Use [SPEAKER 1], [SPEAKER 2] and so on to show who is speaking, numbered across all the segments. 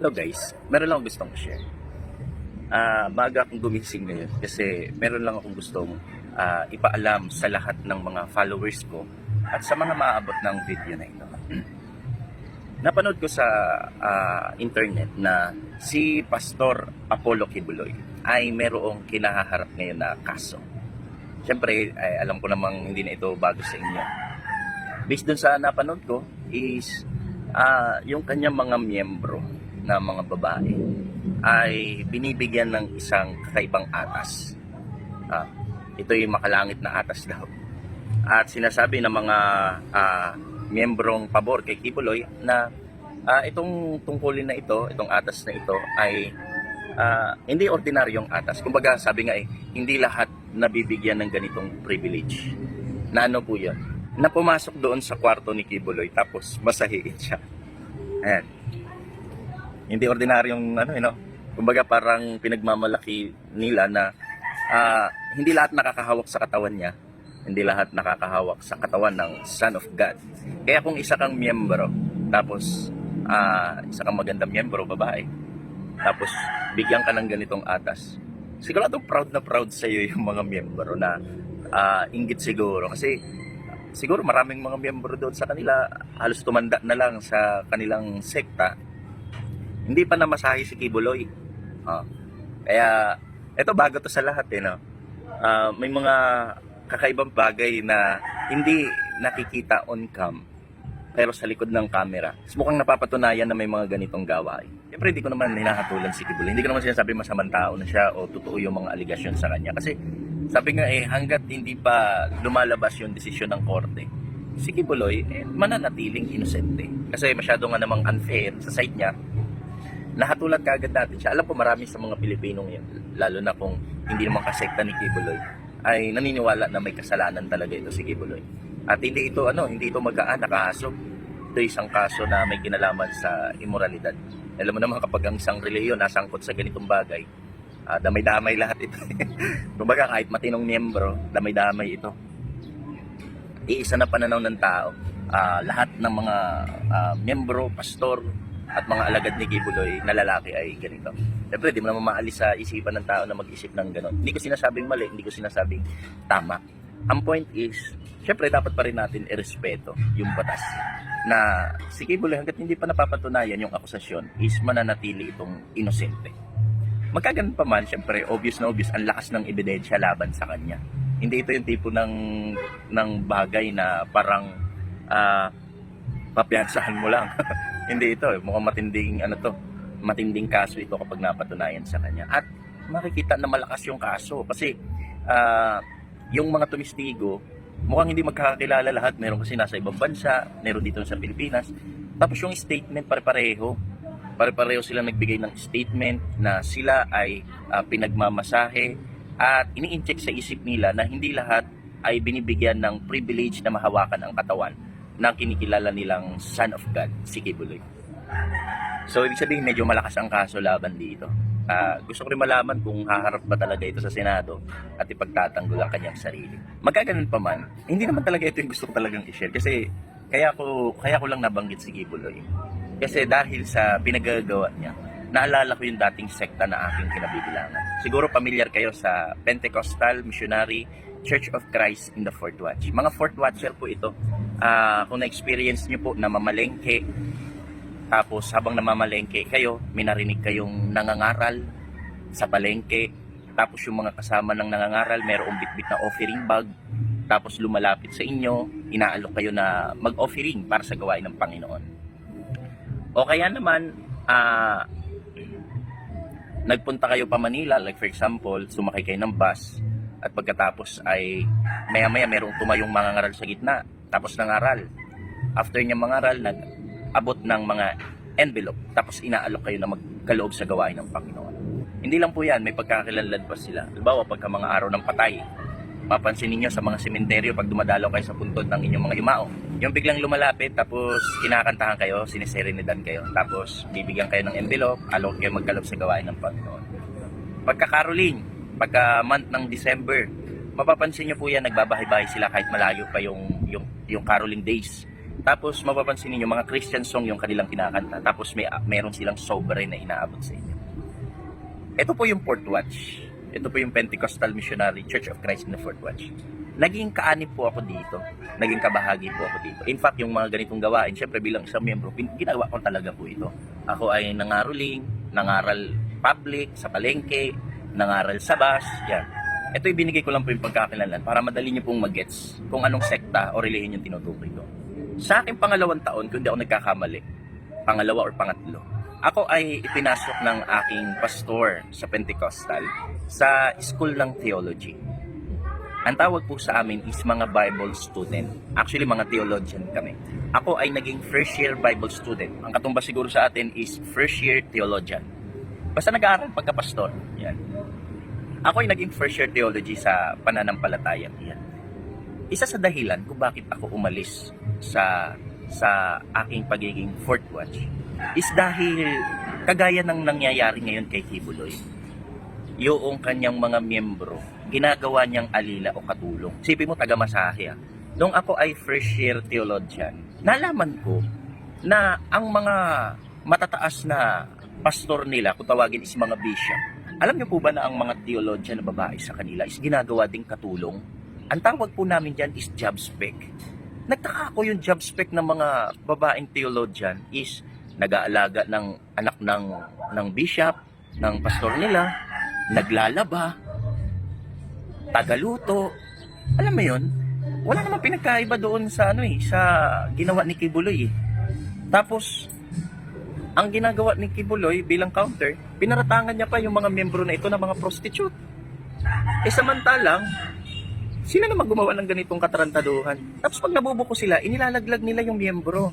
[SPEAKER 1] Hello guys, meron lang akong gustong share. Ah, maaga akong gumising ngayon kasi meron lang akong gustong ah, ipaalam sa lahat ng mga followers ko at sa mga maaabot ng video na ito. Napanood ko sa ah, internet na si Pastor Apollo Kibuloy ay merong kinaharap ngayon na kaso. Siyempre, ay, alam ko namang hindi na ito bago sa inyo. Based dun sa napanood ko is ah, yung kanyang mga miyembro na mga babae ay binibigyan ng isang kakaibang atas. Ah, ito yung makalangit na atas daw. At sinasabi ng mga ah, miyembrong pabor kay Kibuloy na ah, itong tungkulin na ito, itong atas na ito ay ah, hindi ordinaryong atas. Kumbaga sabi nga eh, hindi lahat nabibigyan ng ganitong privilege. Na ano po yun? Na pumasok doon sa kwarto ni Kibuloy tapos masahiin siya. Ayan. Hindi ordinaryong ano, you know, kumbaga parang pinagmamalaki nila na ah, hindi lahat nakakahawak sa katawan niya, hindi lahat nakakahawak sa katawan ng Son of God. Kaya kung isa kang miyembro, tapos ah, isa kang magandang miyembro, babae, tapos bigyan ka ng ganitong atas, sigurado proud na proud sa iyo yung mga miyembro na ah, inggit siguro. Kasi siguro maraming mga miyembro doon sa kanila, halos tumanda na lang sa kanilang sekta, hindi pa namasahe si Kibuloy. Ah. kaya, eto bago to sa lahat eh, no? Ah, may mga kakaibang bagay na hindi nakikita on cam pero sa likod ng camera. Mukhang napapatunayan na may mga ganitong gawain. Siyempre, hindi ko naman hinahatulan si Kibuloy. Hindi ko naman sinasabi masamang tao na siya o totoo yung mga aligasyon sa kanya. Kasi sabi nga eh, hanggat hindi pa lumalabas yung desisyon ng korte, si Kibuloy, eh, mananatiling inosente. Kasi masyado nga namang unfair sa side niya nahatulan kagad natin siya. Alam ko marami sa mga Pilipino ngayon, lalo na kung hindi naman kasekta ni Kibuloy, ay naniniwala na may kasalanan talaga ito si Kibuloy. At hindi ito ano, hindi ito magkaan kaso. Ito isang kaso na may kinalaman sa immoralidad. Alam mo naman kapag ang isang reliyon nasangkot sa ganitong bagay, ah, damay-damay lahat ito. Kumbaga kahit matinong miyembro, damay-damay ito. Iisa na pananaw ng tao. Ah, lahat ng mga ah, miyembro, pastor, at mga alagad ni Kibuloy na lalaki ay ganito. Siyempre, di mo naman maalis sa isipan ng tao na mag-isip ng gano'n. Hindi ko sinasabing mali, hindi ko sinasabing tama. Ang point is, siyempre dapat pa rin natin irespeto yung batas na si Kibuloy hanggat hindi pa napapatunayan yung akusasyon is mananatili itong inosente. Magkaganon pa man, siyempre, obvious na obvious, ang lakas ng ebidensya laban sa kanya. Hindi ito yung tipo ng, ng bagay na parang ah, papiyansahan mo lang. Hindi ito, eh. mukhang matinding ano to, matinding kaso ito kapag napatunayan sa kanya. At makikita na malakas yung kaso kasi ah, yung mga tumistigo, mukhang hindi magkakakilala lahat. Meron kasi nasa ibang bansa, meron dito sa Pilipinas. Tapos yung statement pare-pareho. Pare-pareho sila nagbigay ng statement na sila ay ah, pinagmamasahe at ini-incheck sa isip nila na hindi lahat ay binibigyan ng privilege na mahawakan ang katawan ng kinikilala nilang Son of God, si Kibuloy. So, ibig sabihin, medyo malakas ang kaso laban dito. Ah, gusto ko rin malaman kung haharap ba talaga ito sa Senado at ipagtatanggol ang kanyang sarili. Magkaganon pa man, hindi naman talaga ito yung gusto ko talagang i-share kasi kaya ko, kaya ko lang nabanggit si Kibuloy. Kasi dahil sa pinagagawa niya, naalala ko yung dating sekta na aking kinabibilangan. Siguro familiar kayo sa Pentecostal Missionary Church of Christ in the Fourth Watch. Mga Fourth Watcher po ito. Ah, kung na-experience niyo po na mamalengke, tapos habang namamalengke kayo, may narinig kayong nangangaral sa palengke. Tapos yung mga kasama ng nangangaral, mayroong bitbit na offering bag. Tapos lumalapit sa inyo, inaalok kayo na mag-offering para sa gawain ng Panginoon. O kaya naman, ah, nagpunta kayo pa Manila, like for example, sumakay kayo ng bus, at pagkatapos ay maya-maya merong tumayong mangangaral sa gitna, tapos nangaral. After niya mangaral, nag-abot ng mga envelope, tapos inaalok kayo na magkaloob sa gawain ng Panginoon. Hindi lang po yan, may pagkakakilanlan pa sila. Halimbawa, pagka mga araw ng patay, mapansin ninyo sa mga sementeryo pag dumadalaw kayo sa puntod ng inyong mga yumao. Yung biglang lumalapit, tapos kinakantahan kayo, sineserenidan kayo, tapos bibigyan kayo ng envelope, alok kayo magkaloob sa gawain ng Panginoon. Pagka caroling, pagka month ng December, mapapansin nyo po yan, nagbabahay-bahay sila kahit malayo pa yung, yung, yung caroling days. Tapos mapapansin niyo mga Christian song yung kanilang kinakanta. Tapos may meron silang sovereign na inaabot sa inyo. Ito po yung Fourth Watch. Ito po yung Pentecostal Missionary Church of Christ in the Fourth Watch. Naging kaanib po ako dito. Naging kabahagi po ako dito. In fact, yung mga ganitong gawain, syempre bilang isang miyembro, pin- ginawa ko talaga po ito. Ako ay nangaruling, nangaral public, sa palengke, nangaral sa bus, yan. Ito ibinigay ko lang po yung pagkakinalan para madali niyo pong mag-gets kung anong sekta o relihiyon yung tinutukoy ko. Sa aking pangalawang taon, kung di ako nagkakamali, pangalawa or pangatlo, ako ay ipinasok ng aking pastor sa Pentecostal sa school ng theology. Ang tawag po sa amin is mga Bible student. Actually, mga theologian kami. Ako ay naging first year Bible student. Ang katumbas siguro sa atin is first year theologian. Basta nag-aaral pagka-pastor. Yan. Ako ay naging first year theology sa pananampalataya. Yan. Isa sa dahilan kung bakit ako umalis sa sa aking pagiging fourth watch is dahil kagaya ng nangyayari ngayon kay Kibuloy yung kanyang mga miyembro, ginagawa niyang alila o katulong. Sipin mo, taga-masahe ah. Nung ako ay first year theologian, nalaman ko na ang mga matataas na pastor nila, kung tawagin is mga bishop, alam niyo po ba na ang mga theologian na babae sa kanila is ginagawa ding katulong? Ang tawag po namin dyan is job spec. Nagtaka ako yung job spec ng mga babaeng theologian is nag-aalaga ng anak ng ng bishop, ng pastor nila, naglalaba, tagaluto. Alam mo yun? Wala namang pinagkaiba doon sa ano eh, sa ginawa ni Kibuloy eh. Tapos, ang ginagawa ni Kibuloy bilang counter, pinaratangan niya pa yung mga miyembro na ito na mga prostitute. Eh samantalang, sila naman gumawa ng ganitong katarantaduhan. Tapos pag nabubuko sila, inilalaglag nila yung miyembro.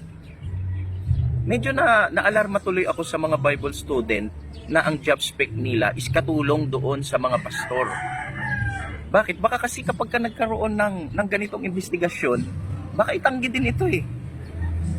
[SPEAKER 1] Medyo na naalarma tuloy ako sa mga Bible student na ang job spec nila is katulong doon sa mga pastor. Bakit? Baka kasi kapag ka nagkaroon ng, ng ganitong investigasyon, baka itanggi din ito eh.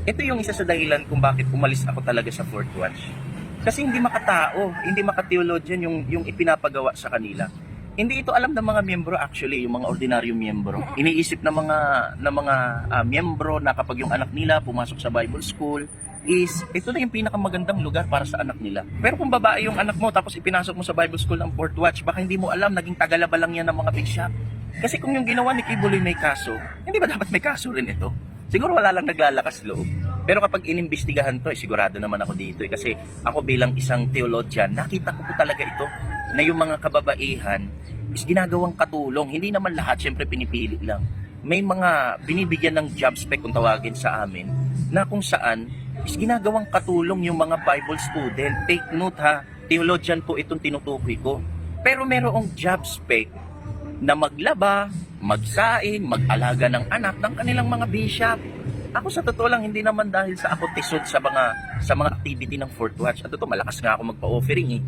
[SPEAKER 1] Ito yung isa sa dahilan kung bakit umalis ako talaga sa Fourth Watch. Kasi hindi makatao, hindi makateologian yung, yung ipinapagawa sa kanila. Hindi ito alam ng mga miyembro actually, yung mga ordinaryong miyembro. Iniisip ng mga ng mga ah, miyembro na kapag yung anak nila pumasok sa Bible school, is ito na yung pinakamagandang lugar para sa anak nila. Pero kung babae yung anak mo tapos ipinasok mo sa Bible school ng Fourth Watch, baka hindi mo alam, naging tagalaba lang yan ng mga big shop. Kasi kung yung ginawa ni Kibuloy may kaso, hindi ba dapat may kaso rin ito? Siguro wala lang naglalakas loob. Pero kapag inimbestigahan to, eh, sigurado naman ako dito. Eh, kasi ako bilang isang theologian, nakita ko po talaga ito na yung mga kababaihan is ginagawang katulong. Hindi naman lahat, syempre pinipili lang. May mga binibigyan ng job spec kung tawagin sa amin na kung saan is ginagawang katulong yung mga Bible student. Take note ha, theologian po itong tinutukoy ko. Pero merong job spec na maglaba, magsaing, mag-alaga ng anak ng kanilang mga bishop. Ako sa totoo lang hindi naman dahil sa ako tisod sa mga sa mga activity ng Fourth Watch. At ito malakas nga ako magpa-offering eh.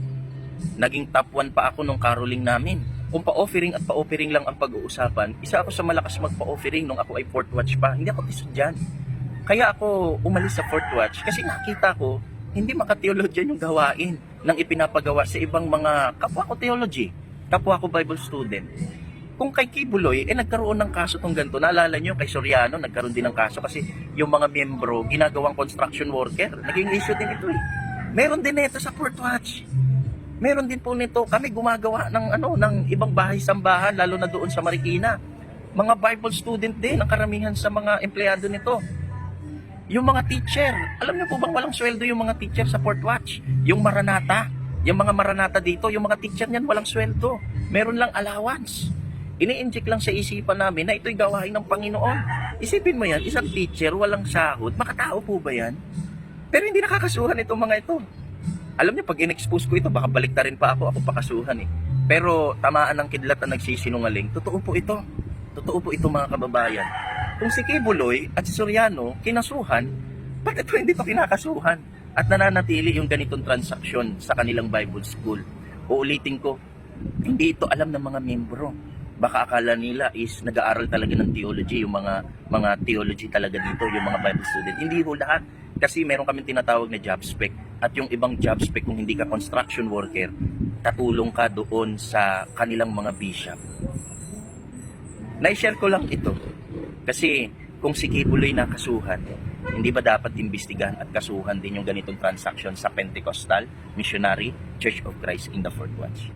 [SPEAKER 1] Naging top 1 pa ako nung caroling namin. Kung pa-offering at pa-offering lang ang pag-uusapan, isa ako sa malakas magpa-offering nung ako ay Fourth Watch pa. Hindi ako tisod dyan. Kaya ako umalis sa Fourth Watch kasi nakita ko hindi makateologian yung gawain ng ipinapagawa sa ibang mga kapwa ko theology, kapwa ko Bible student. Kung kay Kibuloy, eh nagkaroon ng kaso tong ganito. Naalala nyo, kay Soriano, nagkaroon din ng kaso kasi yung mga miyembro, ginagawang construction worker. Naging issue din ito eh. Meron din ito sa Fourth Watch. Meron din po nito. Kami gumagawa ng ano ng ibang bahay-sambahan lalo na doon sa Marikina. Mga Bible student din ang karamihan sa mga empleyado nito. Yung mga teacher, alam niyo po bang walang sweldo yung mga teacher sa Port Watch? Yung Maranata, yung mga Maranata dito, yung mga teacher niyan walang sweldo. Meron lang allowance. Ini-inject lang sa isipan namin na ito'y gawain ng Panginoon. Isipin mo yan, isang teacher, walang sahod, makatao po ba yan? Pero hindi nakakasuhan itong mga ito. Alam niyo, pag in-expose ko ito, baka balik rin pa ako, ako pakasuhan eh. Pero tamaan ng kidlat na nagsisinungaling, totoo po ito. Totoo po ito mga kababayan. Kung si Kibuloy at si Soriano kinasuhan, bakit ito hindi pa kinakasuhan? At nananatili yung ganitong transaksyon sa kanilang Bible school. Uulitin ko, hindi ito alam ng mga miyembro. Baka akala nila is nag-aaral talaga ng theology, yung mga mga theology talaga dito, yung mga Bible student. Hindi ho lahat. Kasi meron kami tinatawag na job spec. At yung ibang job spec kung hindi ka construction worker, tatulong ka doon sa kanilang mga bishop. Na-share ko lang ito. Kasi kung si Kibuloy nakasuhan, Hindi ba dapat imbestigahan at kasuhan din yung ganitong transaction sa Pentecostal Missionary Church of Christ in the Fourth Watch?